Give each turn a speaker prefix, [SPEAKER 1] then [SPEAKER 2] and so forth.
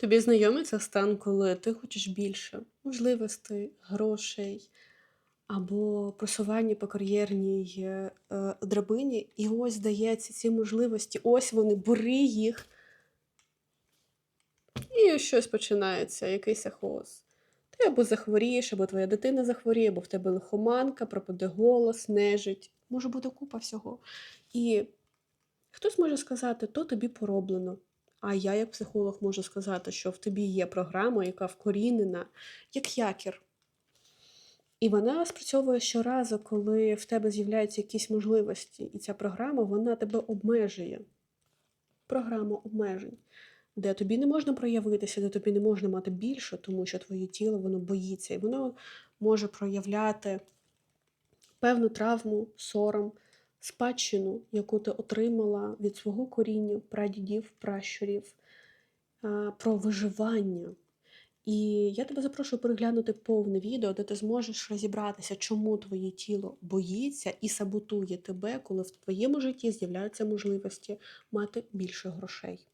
[SPEAKER 1] Тобі знайомий це стан, коли ти хочеш більше можливостей, грошей або просування по кар'єрній е, е, драбині, і ось здається ці можливості, ось вони, бери їх, і щось починається, якийсь ахоз. Ти або захворієш, або твоя дитина захворіє, або в тебе лихоманка, пропаде голос, нежить. Може бути купа всього. І хтось може сказати, то тобі пороблено. А я, як психолог, можу сказати, що в тобі є програма, яка вкорінена, як якір. І вона спрацьовує щоразу, коли в тебе з'являються якісь можливості, і ця програма вона тебе обмежує. Програма обмежень, де тобі не можна проявитися, де тобі не можна мати більше, тому що твоє тіло воно боїться, і воно може проявляти певну травму, сором, спадщину, яку ти отримала від свого коріння, прадідів, пращурів, про виживання. І я тебе запрошую переглянути повне відео, де ти зможеш розібратися, чому твоє тіло боїться і саботує тебе, коли в твоєму житті з'являються можливості мати більше грошей.